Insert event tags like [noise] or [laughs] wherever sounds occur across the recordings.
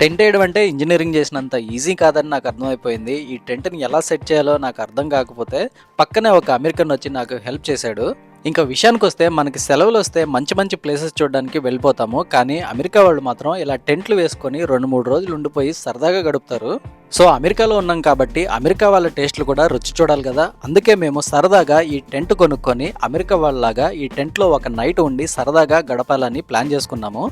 Tent వేయడం అంటే engineering చేసినంత ఈజీ కాదని నాకు అర్థమైపోయింది. ఈ టెంట్ని ఎలా సెట్ చేయాలో నాకు అర్థం కాకపోతే పక్కనే ఒక అమెరికన్ వచ్చి నాకు హెల్ప్ చేశాడు. ఇంకా విషయానికి వస్తే మనకి సెలవులు వస్తే మంచి మంచి ప్లేసెస్ చూడడానికి వెళ్ళిపోతాము. కానీ అమెరికా వాళ్ళు మాత్రం ఇలా టెంట్లు వేసుకొని రెండు మూడు రోజులు ఉండిపోయి సరదాగా గడుపుతారు. సో అమెరికాలో ఉన్నాం కాబట్టి అమెరికా వాళ్ళ టేస్ట్లు కూడా రుచి చూడాలి కదా. అందుకే మేము సరదాగా ఈ టెంట్ కొనుక్కొని అమెరికా వాళ్ళలాగా ఈ టెంట్లో ఒక నైట్ ఉండి సరదాగా గడపాలని ప్లాన్ చేసుకున్నాము.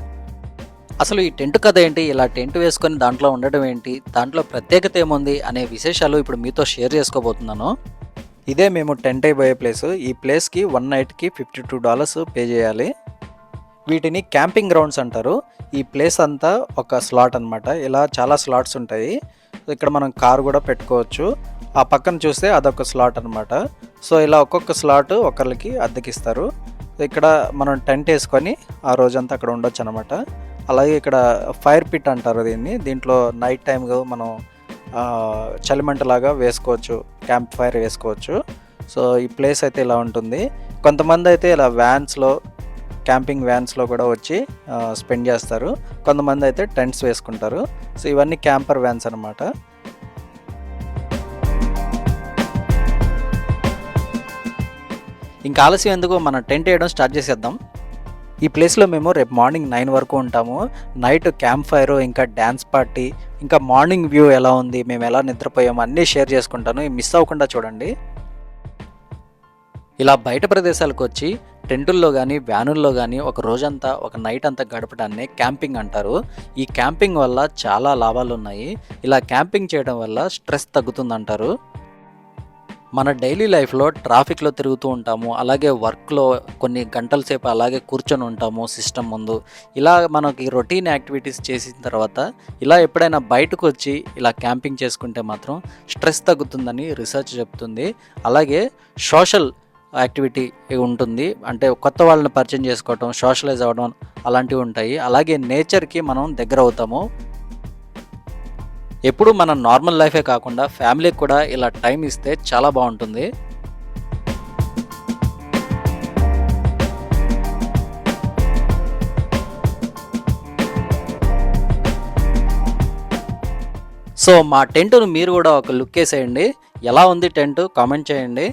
అసలు ఈ టెంట్ కథ ఏంటి? ఇలా టెంట్ వేసుకొని దాంట్లో ఉండడం ఏంటి? దాంట్లో ప్రత్యేకత ఏముంది? అనే విశేషాలు ఇప్పుడు మీతో షేర్ చేసుకోబోతున్నాను. ఇదే మేము టెంట్ అయిపోయే ప్లేస్. ఈ ప్లేస్కి వన్ నైట్కి ఫిఫ్టీ టూ డాలర్స్ పే చేయాలి. వీటిని క్యాంపింగ్ గ్రౌండ్స్ అంటారు. ఈ ప్లేస్ అంతా ఒక స్లాట్ అన్నమాట. ఇలా చాలా స్లాట్స్ ఉంటాయి. ఇక్కడ మనం కార్ కూడా పెట్టుకోవచ్చు. ఆ పక్కన చూస్తే అదొక స్లాట్ అనమాట సో ఇలా ఒక్కొక్క స్లాట్ ఒకరికి అద్దెకిస్తారు. ఇక్కడ మనం టెంట్ వేసుకొని ఆ రోజంతా అక్కడ ఉండొచ్చు అనమాట అలాగే ఇక్కడ ఫైర్ పిట్ అంటారు దీన్ని. దీంట్లో నైట్ టైంగా మనం చలిమంటలాగా వేసుకోవచ్చు. క్యాంప్ ఫైర్ వేసుకోవచ్చు. సో ఈ ప్లేస్ అయితే ఇలా ఉంటుంది. కొంతమంది అయితే ఇలా వ్యాన్స్లో క్యాంపింగ్ వ్యాన్స్లో కూడా వచ్చి స్పెండ్ చేస్తారు. కొంతమంది అయితే టెంట్స్ వేసుకుంటారు. సో ఇవన్నీ క్యాంపర్ వ్యాన్స్ అనమాట ఇంకా ఆలస్యం ఎందుకు మనం టెంట్ వేయడం స్టార్ట్ చేసేద్దాం. ఈ ప్లేస్లో మేము రేపు మార్నింగ్ నైన్ వరకు ఉంటాము. నైట్ క్యాంప్ ఫైర్ ఇంకా డ్యాన్స్ పార్టీ ఇంకా మార్నింగ్ వ్యూ ఎలా ఉంది మేము ఎలా నిద్రపోయాము అన్నీ షేర్ చేసుకుంటాను. మిస్ అవ్వకుండా చూడండి. ఇలా బయట ప్రదేశాలకు వచ్చి టెంటుల్లో కానీ వ్యానుల్లో కానీ ఒక రోజంతా ఒక నైట్ అంతా గడపడాన్ని క్యాంపింగ్ అంటారు. ఈ క్యాంపింగ్ వల్ల చాలా లాభాలు ఉన్నాయి ఇలా క్యాంపింగ్ చేయడం వల్ల స్ట్రెస్ తగ్గుతుందంటారు. మన డైలీ లైఫ్లో ట్రాఫిక్లో తిరుగుతూ ఉంటాము అలాగే వర్క్లో కొన్ని గంటల సేపు అలాగే కూర్చొని ఉంటాము సిస్టమ్ ముందు. ఇలా మనకి రొటీన్ యాక్టివిటీస్ చేసిన తర్వాత ఇలా ఎప్పుడైనా బయటకు వచ్చి ఇలా క్యాంపింగ్ చేసుకుంటే మాత్రం స్ట్రెస్ తగ్గుతుందని రీసెర్చ్ చెప్తుంది. అలాగే సోషల్ యాక్టివిటీ ఉంటుంది అంటే కొత్త వాళ్ళని పరిచయం చేసుకోవటం సోషలైజ్ అవ్వడం అలాంటివి ఉంటాయి. అలాగే నేచర్కి మనం దగ్గర అవుతాము ఎప్పుడు మన నార్మల్ లైఫే కాకుండా ఫ్యామిలీకి కూడా ఇలా టైం ఇస్తే చాలా బాగుంటుంది. సో మా టెంటును మీరు కూడా ఒక లుక్ వేసేయండి. ఎలా ఉంది టెంట్? కామెంట్ చేయండి.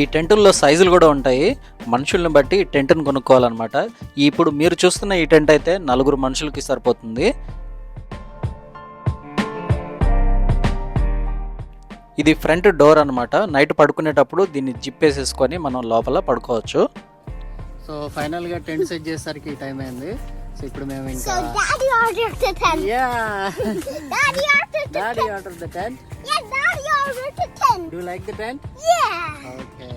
ఈ టెంటుల్లో సైజులు కూడా ఉంటాయి. మనుషుల్ని బట్టి టెంట్ని కొనుక్కోవాలన్నమాట. ఇప్పుడు మీరు చూస్తున్న ఈ టెంట్ అయితే నలుగురు మనుషులకి సరిపోతుంది. ఇది ఫ్రంట్ డోర్ అనమాట నైట్ పడుకునేటప్పుడు దీన్ని జిప్ వేసేసుకొని మనం లోపల పడుకోవచ్చు. సో ఫైనల్గా టెంట్ సెట్ చేసేసరికి ఈ టైం అయింది. ఇప్పుడు మేము ఇంకా Daddy ordered the tent. Yeah [laughs] Daddy ordered the daddy. Order the tent Yeah, Daddy ordered the tent. Do like the tent Yeah. Okay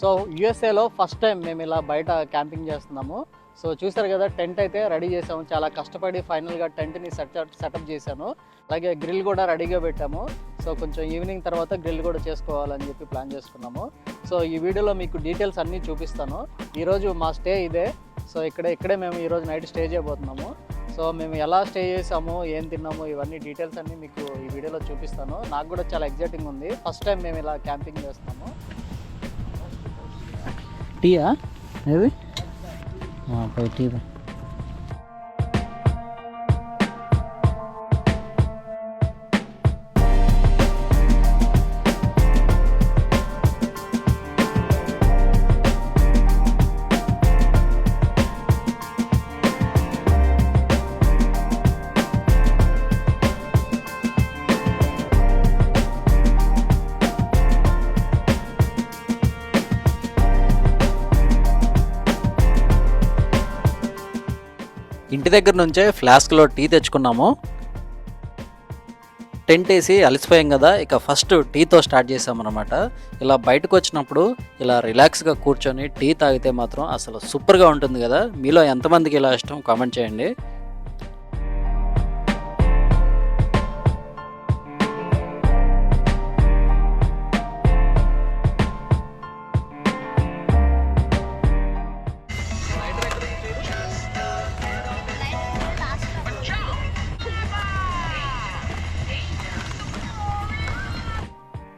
so యుఎస్ఏలో first time మేము ఇలా బయట క్యాంపింగ్ చేస్తున్నాము. సో చూసారు కదా టెంట్ అయితే రెడీ చేసాము. చాలా కష్టపడి ఫైనల్గా టెంట్ని సెటప్ సెటప్ చేశాను. అలాగే గ్రిల్ కూడా రెడీగా పెట్టాము. సో కొంచెం ఈవినింగ్ తర్వాత గ్రిల్ కూడా చేసుకోవాలని చెప్పి ప్లాన్ చేసుకున్నాము సో ఈ వీడియోలో మీకు డీటెయిల్స్ అన్నీ చూపిస్తాను. ఈరోజు మా స్టే ఇదే. సో ఇక్కడ ఇక్కడే మేము ఈరోజు నైట్ స్టే చేయబోతున్నాము. సో మేము ఎలా స్టే చేసాము ఏం తిన్నాము ఇవన్నీ డీటెయిల్స్ అన్నీ మీకు ఈ వీడియోలో చూపిస్తాను. నాకు కూడా చాలా ఎగ్జైటింగ్ ఉంది. ఫస్ట్ టైం మేము ఇలా క్యాంపింగ్ చేస్తాము టీయా? ఏది? టీ ఇంటి దగ్గర నుంచే ఫ్లాస్క్లో టీ తెచ్చుకున్నాము. టెంట్ వేసి అలసిపోయాం కదా ఇక ఫస్ట్ టీతో స్టార్ట్ చేసామన్నమాట. ఇలా బయటకు వచ్చినప్పుడు ఇలా రిలాక్స్గా కూర్చొని టీ తాగితే మాత్రం అసలు సూపర్గా ఉంటుంది కదా. మీలో ఎంతమందికి ఇలా ఇష్టం కామెంట్ చేయండి.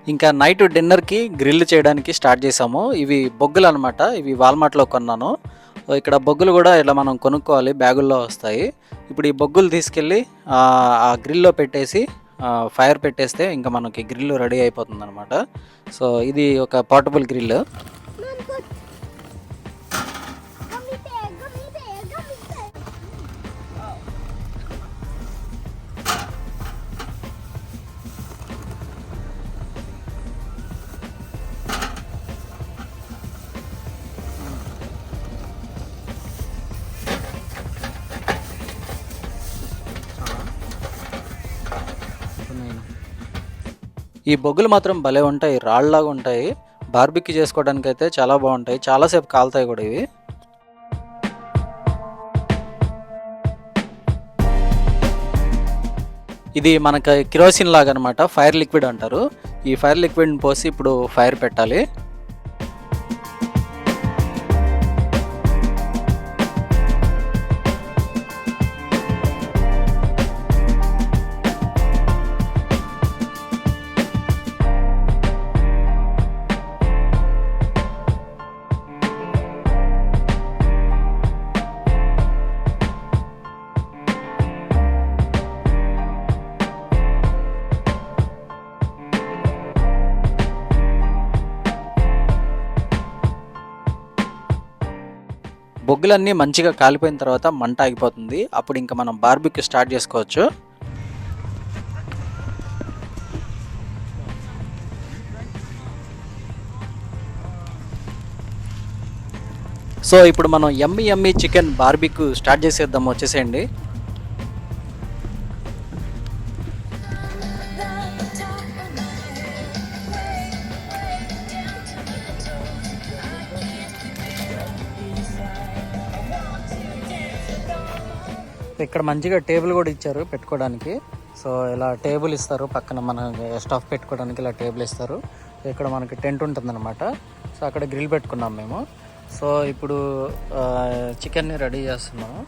ఇంకా నైట్ డిన్నర్కి గ్రిల్ చేయడానికి స్టార్ట్ చేసాము ఇవి బొగ్గులు అనమాట ఇవి వాల్మార్ట్లో కొన్నాను. ఇక్కడ బొగ్గులు కూడా ఇలా మనం కొనుక్కోవాలి. బ్యాగుల్లో వస్తాయి. ఇప్పుడు ఈ బొగ్గులు తీసుకెళ్ళి ఆ, గ్రిల్లో పెట్టేసి ఫైర్ పెట్టేస్తే ఇంకా మనకి గ్రిల్ రెడీ అయిపోతుంది అనమాట సో ఇది ఒక పోర్టబుల్ గ్రిల్. ఈ బొగ్గులు మాత్రం భలే ఉంటాయి రాళ్ళలాగా ఉంటాయి. బార్బిక్యూ చేసుకోవడానికి అయితే చాలా బాగుంటాయి. చాలాసేపు కాలుతాయి కూడా ఇవి. ఇది మనకి కిరోసిన్ లాగా అనమాట ఫైర్ లిక్విడ్ అంటారు. ఈ ఫైర్ లిక్విడ్ని పోసి ఇప్పుడు ఫైర్ పెట్టాలి. బొగ్గులన్నీ మంచిగా కాలిపోయిన తర్వాత మంట ఆగిపోతుంది. అప్పుడు ఇంకా మనం బార్బిక్యూ స్టార్ట్ చేసుకోవచ్చు. సో ఇప్పుడు మనం Emmy Emmy chicken barbecue start చేసేద్దాం. వచ్చేసేయండి. ఇక్కడ మంచిగా టేబుల్ కూడా ఇచ్చారు పెట్టుకోవడానికి. సో ఇలా టేబుల్ ఇస్తారు పక్కన మన స్టఫ్ పెట్టుకోవడానికి ఇలా టేబుల్ ఇస్తారు. ఇక్కడ మనకి టెంట్ ఉంటుందన్నమాట. సో అక్కడ గ్రిల్ పెట్టుకున్నాం మేము. సో ఇప్పుడు చికెన్ని రెడీ చేస్తున్నాము.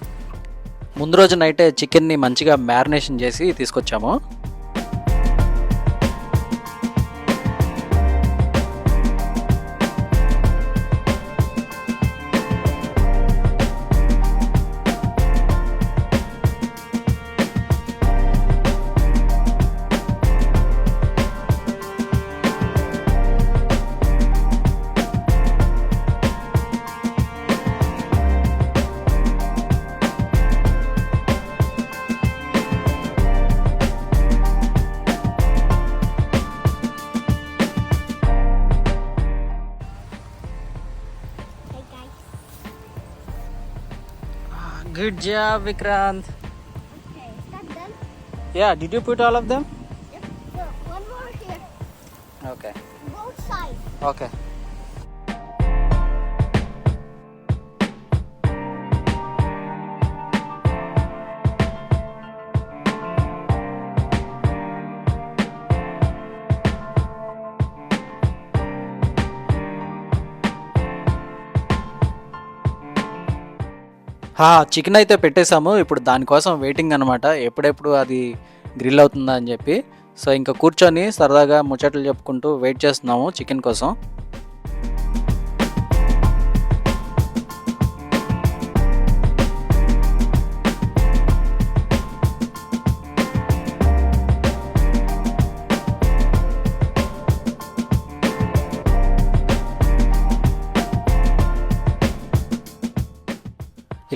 ముందు రోజు నైటే చికెన్ని మంచిగా మ్యారినేషన్ చేసి తీసుకొచ్చాము. Good job, Vikrant. Okay, is that done? Yeah, did you put all of them? Yep. No, one more here. Okay. Both sides. Okay. Chicken అయితే పెట్టేశాము. ఇప్పుడు దానికోసం వెయిటింగ్ అనమాట ఎప్పుడెప్పుడు అది గ్రిల్ అవుతుందా అని చెప్పి. సో ఇంకా కూర్చొని సరదాగా ముచ్చట్లు చెప్పుకుంటూ వెయిట్ చేస్తున్నాము చికెన్ కోసం.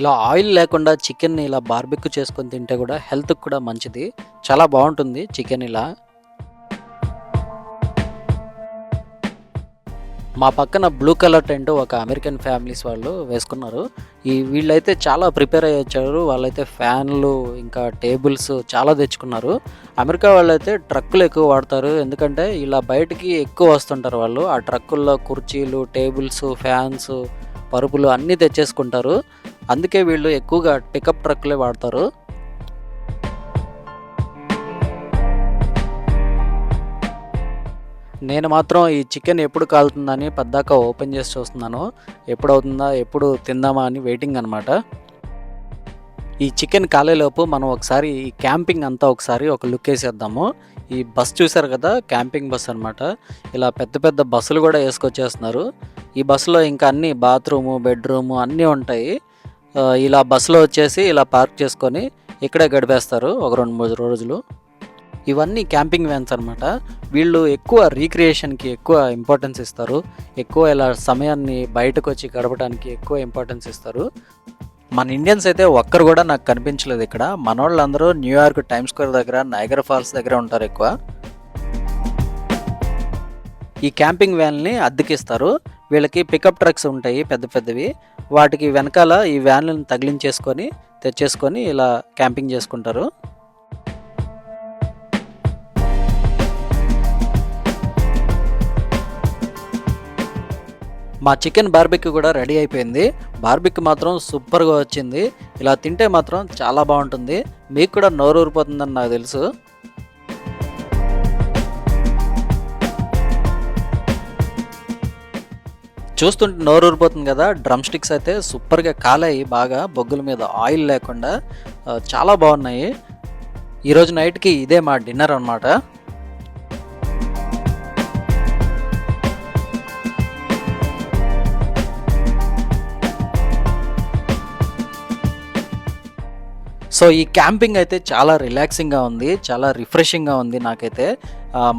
ఇలా ఆయిల్ లేకుండా చికెన్ని ఇలా బార్బెక్యూ చేసుకొని తింటే కూడా హెల్త్కి కూడా మంచిది. చాలా బాగుంటుంది చికెన్ ఇలా. మా పక్కన బ్లూ కలర్ టెంట్ ఒక అమెరికన్ ఫ్యామిలీస్ వాళ్ళు వేసుకున్నారు. ఈ వీళ్ళైతే చాలా ప్రిపేర్ అయ్యి వచ్చారు. వాళ్ళైతే ఫ్యాన్లు ఇంకా టేబుల్స్ చాలా తెచ్చుకున్నారు. అమెరికా వాళ్ళైతే ట్రక్కులు ఎక్కువ వాడతారు. ఎందుకంటే ఇలా బయటికి ఎక్కువ వస్తుంటారు వాళ్ళు. ఆ ట్రక్కుల్లో కుర్చీలు టేబుల్స్ ఫ్యాన్స్ పరుపులు అన్నీ తెచ్చేసుకుంటారు. అందుకే వీళ్ళు ఎక్కువగా పికప్ ట్రక్లే వాడతారు. నేను మాత్రం ఈ చికెన్ ఎప్పుడు కాలుతుందని పద్దాక ఓపెన్ చేసి చూస్తున్నాను. ఎప్పుడు అవుతుందా ఎప్పుడు తిందామా అని వెయిటింగ్ అనమాట ఈ చికెన్ కాలేలోపు మనం ఒకసారి ఈ క్యాంపింగ్ అంతా ఒకసారి ఒక లుక్ వేసేద్దాము. ఈ బస్ చూసారు కదా క్యాంపింగ్ బస్ అనమాట ఇలా పెద్ద పెద్ద బస్సులు కూడా వేసుకొచ్చేస్తున్నారు. ఈ బస్సులో ఇంకా అన్ని బాత్రూము బెడ్రూము అన్నీ ఉంటాయి. ఇలా బస్సులో వచ్చేసి ఇలా పార్క్ చేసుకొని ఇక్కడే గడిపేస్తారు ఒక రెండు మూడు రోజులు. ఇవన్నీ క్యాంపింగ్ వ్యాన్స్ అనమాట వీళ్ళు ఎక్కువ రీక్రియేషన్కి ఎక్కువ ఇంపార్టెన్స్ ఇస్తారు. ఎక్కువ ఇలా సమయాన్ని బయటకు వచ్చి గడపడానికి ఎక్కువ ఇంపార్టెన్స్ ఇస్తారు. మన ఇండియన్స్ అయితే ఒక్కరు కూడా నాకు కనిపించలేదు ఇక్కడ. మన వాళ్ళందరూ న్యూయార్క్ టైమ్ స్క్వేర్ దగ్గర నైగర్ ఫాల్స్ దగ్గర ఉంటారు ఎక్కువ. ఈ క్యాంపింగ్ వ్యాన్ని అద్దెకిస్తారు. వీళ్ళకి పికప్ ట్రక్స్ ఉంటాయి పెద్ద పెద్దవి. వాటికి వెనకాల ఈ వ్యాన్లను తగిలించేసుకొని తెచ్చేసుకొని ఇలా క్యాంపింగ్ చేసుకుంటారు. మా చికెన్ బార్బిక్ కూడా రెడీ అయిపోయింది. బార్బిక్ మాత్రం సూపర్గా వచ్చింది. ఇలా తింటే మాత్రం చాలా బాగుంటుంది. మీకు కూడా నోరు ఊరిపోతుందని నాకు తెలుసు. చూస్తుంటే నోరు ఊరిపోతుంది కదా. డ్రమ్ స్టిక్స్ అయితే సూపర్గా కాలాయి బాగా బొగ్గుల మీద ఆయిల్ లేకుండా చాలా బాగున్నాయి. ఈరోజు నైట్కి ఇదే మా డిన్నర్ అన్నమాట. సో ఈ క్యాంపింగ్ అయితే చాలా రిలాక్సింగ్గా ఉంది చాలా రిఫ్రెషింగ్గా ఉంది నాకైతే.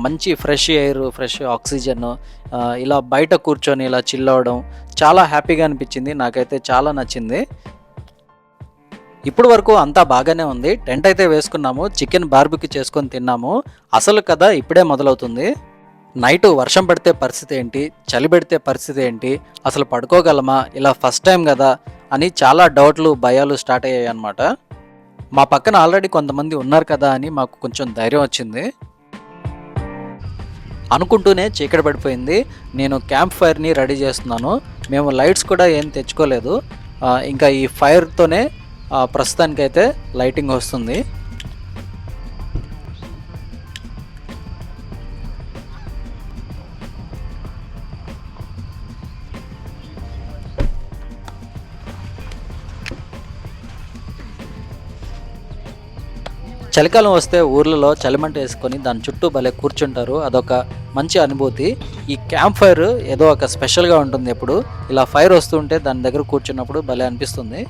మంచి ఫ్రెష్ ఎయిర్ ఫ్రెష్ ఆక్సిజన్ ఇలా బయట కూర్చొని ఇలా చిల్ అవడం చాలా హ్యాపీగా అనిపించింది. నాకైతే చాలా నచ్చింది. ఇప్పుడు వరకు అంతా బాగానే ఉంది. టెంట్ అయితే వేసుకున్నాము. చికెన్ బార్బిక్యూ చేసుకొని తిన్నాము. అసలు కథ ఇప్పుడే మొదలవుతుంది. నైట్ వర్షం పడితే పరిస్థితి ఏంటి? చలి పెడితే పరిస్థితి ఏంటి? అసలు పడుకోగలమా? ఇలా ఫస్ట్ టైం కదా అని చాలా డౌట్లు భయాలు స్టార్ట్ అయ్యాయి అనమాట మా పక్కన ఆల్రెడీ కొంతమంది ఉన్నారు కదా అని మాకు కొంచెం ధైర్యం వచ్చింది. అనుకుంటూనే చీకటి పడిపోయింది. నేను క్యాంప్ ఫైర్ని రెడీ చేస్తున్నాను. మేము లైట్స్ కూడా ఏం తెచ్చుకోలేదు. ఇంకా ఈ ఫైర్తోనే ప్రస్తుతానికైతే లైటింగ్ వస్తుంది. చలికాలం వస్తే ఊర్లలో చలిమంట వేసుకొని దాని చుట్టూ భలే కూర్చుంటారు. అదొక మంచి అనుభూతి. ఈ క్యాంప్ ఫైర్ ఏదో ఒక స్పెషల్గా ఉంటుంది ఎప్పుడు. ఇలా ఫైర్ వస్తుంటే దాని దగ్గర కూర్చున్నప్పుడు భలే అనిపిస్తుంది.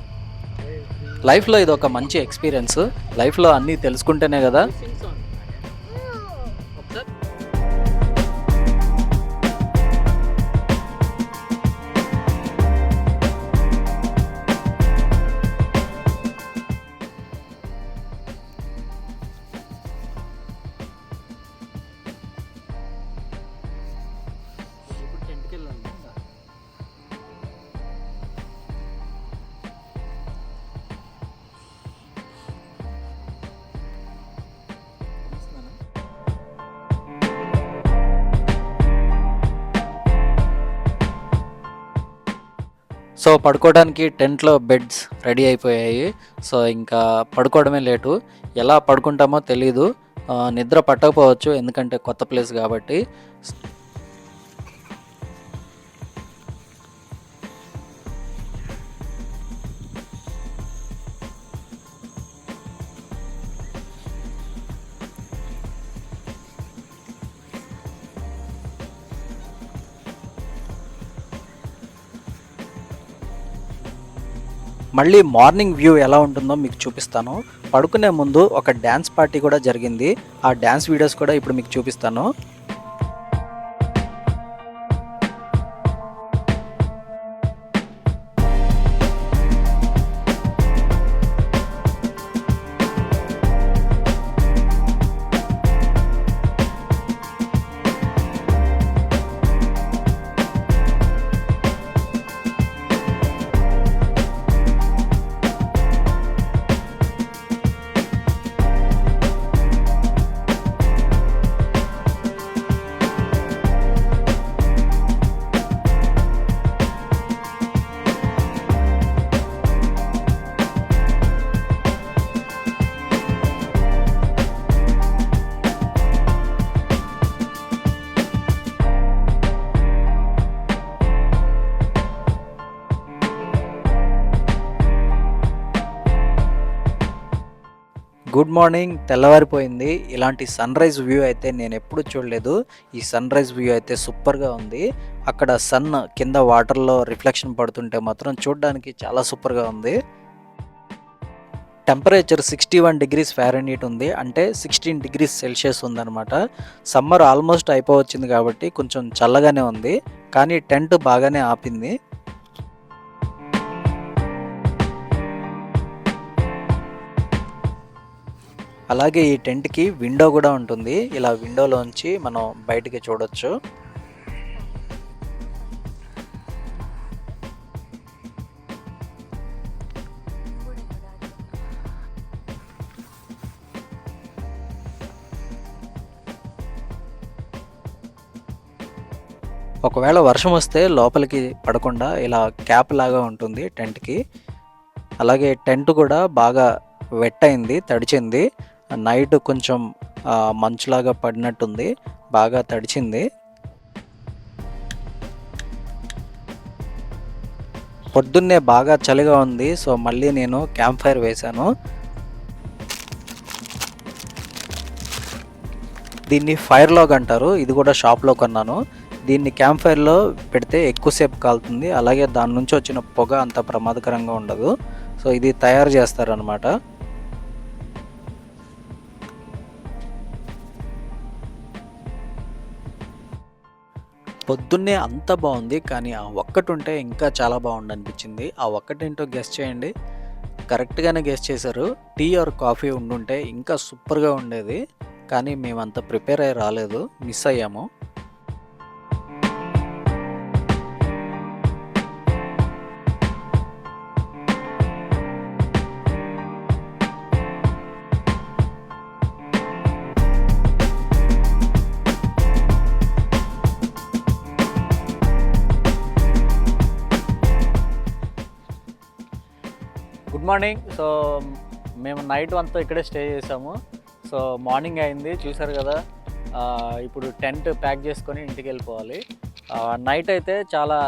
లైఫ్లో ఇది ఒక మంచి ఎక్స్పీరియన్స్. లైఫ్లో అన్నీ తెలుసుకుంటేనే కదా సో పడుకోవడానికి టెంట్లో బెడ్స్ రెడీ అయిపోయాయి. సో ఇంకా పడుకోవడమే లేటు. ఎలా పడుకుంటామో తెలీదు. నిద్ర పట్టకపోవచ్చు ఎందుకంటే కొత్త ప్లేస్ కాబట్టి. మళ్ళీ మార్నింగ్ వ్యూ ఎలా ఉంటుందో మీకు చూపిస్తాను. పడుకునే ముందు ఒక డ్యాన్స్ పార్టీ కూడా జరిగింది. ఆ డ్యాన్స్ వీడియోస్ కూడా ఇప్పుడు మీకు చూపిస్తాను. Good morning. తెల్లవారిపోయింది. ఇలాంటి సన్ రైజ్ వ్యూ అయితే నేను ఎప్పుడు చూడలేదు. ఈ సన్ రైజ్ వ్యూ అయితే సూపర్గా ఉంది. అక్కడ సన్ కింద వాటర్లో రిఫ్లెక్షన్ పడుతుంటే మాత్రం చూడడానికి చాలా సూపర్గా ఉంది. Temperature sixty one degrees Fahrenheit ఉంది. అంటే సిక్స్టీన్ డిగ్రీస్ సెల్సియస్ ఉందన్నమాట. సమ్మర్ ఆల్మోస్ట్ అయిపోవచ్చింది కాబట్టి కొంచెం చల్లగానే ఉంది. కానీ టెంట్ బాగానే ఆపింది. అలాగే ఈ టెంట్కి విండో కూడా ఉంటుంది. ఇలా విండోలోంచి మనం బయటికి చూడొచ్చు. ఒకవేళ వర్షం వస్తే లోపలికి పడకుండా ఇలా క్యాప్ లాగా ఉంటుంది టెంట్కి అలాగే టెంట్ కూడా బాగా వెట్ అయింది తడిచింది. నైట్ కొంచెం మంచులాగా పడినట్టుంది బాగా తడిచింది. పొద్దున్నే బాగా చలిగా ఉంది సో మళ్ళీ నేను క్యాంప్ ఫైర్ వేశాను. దీన్ని ఫైర్ లాగ్ అంటారు ఇది కూడా షాప్లో కొన్నాను. దీన్ని క్యాంప్ ఫైర్లో పెడితే ఎక్కువసేపు కాలుతుంది అలాగే దాని నుంచి వచ్చిన పొగ అంత ప్రమాదకరంగా ఉండదు. సో ఇది తయారు చేస్తారనమాట పొద్దున్నే అంత బాగుంది కానీ ఆ ఒక్కటి ఉంటే ఇంకా చాలా బాగుండి అనిపించింది ఆ ఒక్కటేంటో గెస్ట్ చేయండి. కరెక్ట్గానే గెస్ట్ చేశారు. టీ ఆర్ కాఫీ ఉండుంటే ఇంకా సూపర్గా ఉండేది. కానీ మేమంత ప్రిపేర్ అయ్యి రాలేదు. మిస్ అయ్యాము. గుడ్ మార్నింగ్ సో మేము నైట్ అంతా ఇక్కడే స్టే చేసాము. సో మార్నింగ్ అయింది చూసారు కదా. ఇప్పుడు టెంట్ ప్యాక్ చేసుకొని ఇంటికి వెళ్ళిపోవాలి. నైట్ అయితే చాలా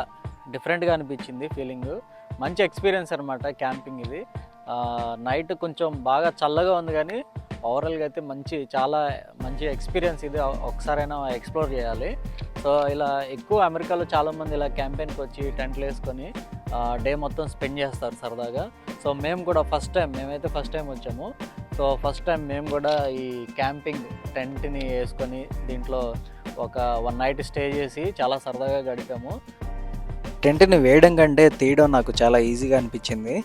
డిఫరెంట్గా అనిపించింది ఫీలింగ్. మంచి ఎక్స్పీరియన్స్ అనమాట క్యాంపింగ్ ఇది. నైట్ కొంచెం బాగా చల్లగా ఉంది కానీ ఓవరాల్గా అయితే మంచి చాలా మంచి ఎక్స్పీరియన్స్ ఇది. ఒకసారైనా ఎక్స్ప్లోర్ చేయాలి. సో ఇలా ఎక్కువ అమెరికాలో చాలామంది ఇలా క్యాంపెయిన్కి వచ్చి టెంట్లు వేసుకొని డే మొత్తం స్పెండ్ చేస్తారు సరదాగా. సో మేము కూడా ఫస్ట్ టైం మేమైతే ఫస్ట్ టైం వచ్చాము. సో ఫస్ట్ టైం మేము కూడా ఈ క్యాంపింగ్ టెంట్ని వేసుకొని దీంట్లో ఒక వన్ నైట్ స్టే చేసి చాలా సరదాగా గడిపాము. టెంట్ని వేయడం కంటే తీయడం నాకు చాలా ఈజీగా అనిపించింది.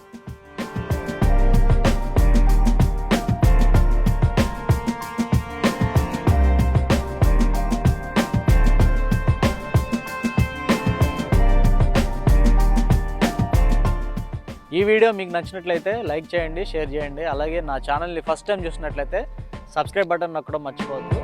ఈ వీడియో మీకు నచ్చినట్లయితే లైక్ చేయండి షేర్ చేయండి. అలాగే నా ఛానల్ని ఫస్ట్ టైం చూసినట్లయితే సబ్స్క్రైబ్ బటన్ నొక్కడం మర్చిపోవద్దు.